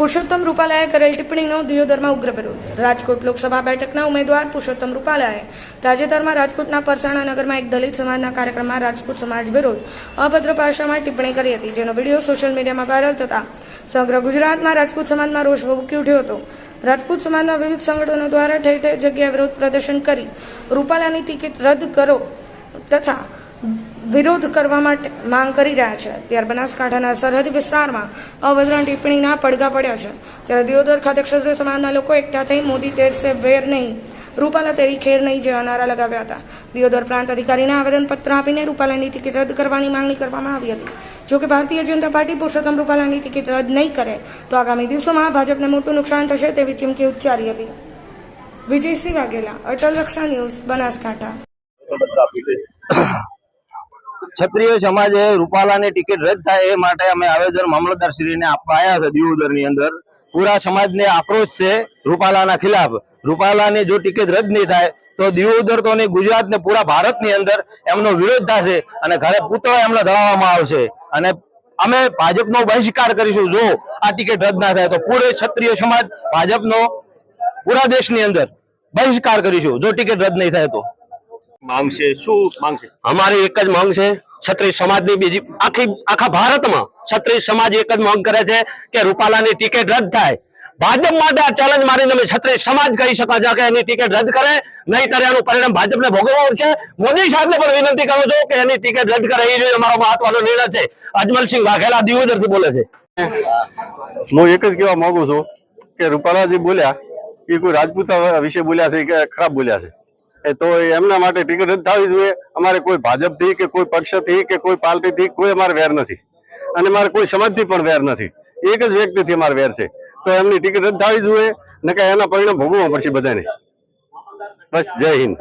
પુરુષોત્તમ રૂપાલાએ કરેલ ટિપ્પણીનો દિયોદરમાં ઉગ્ર વિરોધ. રાજકોટ લોકસભા બેઠકના ઉમેદવાર પુરુષોત્તમ રૂપાલાએ તાજેતરમાં રાજકોટના પરસાણા નગરમાં એક દલિત સમાજના કાર્યક્રમમાં રાજપૂત સમાજ વિરોધ અભદ્ર ભાષામાં ટિપ્પણી કરી હતી, જેનો વીડિયો સોશિયલ મીડિયામાં વાયરલ થતા સમગ્ર ગુજરાતમાં રાજપૂત સમાજમાં રોષ ભભૂકી ઉઠ્યો હતો. રાજપૂત સમાજના વિવિધ સંગઠનો દ્વારા ઠેર ઠેર જગ્યાએ વિરોધ પ્રદર્શન કરી રૂપાલાની ટિકિટ રદ કરો તથા વિરોધ કરવા માટે માંગ કરી રહ્યા છે. ત્યારે બનાસકાંઠાના સરહદી વિસ્તારમાં અવતરણ ટિપ્પણીના પડઘા પડ્યા છે. ત્યારે દિયોદર ખાતે ક્ષત્રિય સમાજના લોકો એકઠા થઈ મોદી તેરસે વેર નહીં, રૂપાલા તેરી ખેર નહીં જેવા નારા લગાવ્યા હતા. દિયોદર પ્રાંત અધિકારીને આવેદનપત્ર આપીને રૂપાલાની ટિકિટ રદ કરવાની માંગણી કરવામાં આવી હતી. જોકે ભારતીય જનતા પાર્ટી પુરુષોત્તમ રૂપાલાની ટિકિટ રદ નહીં કરે, તો આગામી દિવસોમાં ભાજપને મોટું નુકસાન થશે તેવી ચીમકી ઉચ્ચારી હતી. વિજયસિંહ વાઘેલા અટલ રક્ષા ન્યૂઝ, બનાસકાંઠા. ક્ષત્રિય સમાજે રૂપાલાની ટિકિટ રદ થાય એ માટે અમે આવેદન મામલતદારશ્રીને આપવા આવ્યા છે દીવોદરની અંદર. પૂરા સમાજને આક્રોશ છે રૂપાલાના ખિલાફ. રૂપાલાની જો ટિકિટ રદ નહીં થાય, તો દીવોદર તો ગુજરાત ને પૂરા ભારતની અંદર એમનો વિરોધ થશે અને ઘરે પૂતળા એમને ધરાવવામાં આવશે. અને અમે ભાજપનો બહિષ્કાર કરીશું. જો આ ટિકિટ રદ ના થાય, તો પૂરે ક્ષત્રિય સમાજ ભાજપનો, પૂરા દેશની અંદર બહિષ્કાર કરીશું. જો ટિકિટ રદ નહીં થાય તો. માંગ છે? શું માંગ છે? અમારી એક જ માંગ છે ક્ષત્રિય સમાજની બીજી આખી આખા ભારતમાં ક્ષત્રિય સમાજ એક જ માંગ કરે છે કે રૂપાલાની ટિકિટ રદ થાય. ભાજપ માટે આ ચેલેન્જ મારીને અમે ક્ષત્રિય સમાજ કહી શકો છો કે એની ટિકિટ રદ કરે નહીં એનું પરિણામ ભાજપને ભોગવવું છે. મોદી સાહેબને પણ વિનંતી કરું છું કે એની ટિકિટ રદ કરે એ જોઈએ અમારો મહત્વનો નિર્ણય છે. અજમલસિંહ વાઘેલા દિવોદરથી બોલે છે. હું એક જ કહેવા માંગુ છું કે રૂપાલાજી બોલ્યા એ કોઈ રાજપૂતા વિશે બોલ્યા છે કે ખરાબ બોલ્યા છે? તો એમના માટે ટિકિટ રદ થવી જોઈએ. અમારે કોઈ ભાજપથી કે કોઈ પક્ષથી કે કોઈ પાર્ટીથી કોઈ અમારે વેર નથી. અને મારે કોઈ સમાજથી પણ વેર નથી. એક જ વ્યક્તિથી અમારે વેર છે. તો એમની ટિકિટ રદ થવી જોઈએ. નકર એના પરિણામ ભોગવવા પડશે બધાને. બસ, જય હિન્દ.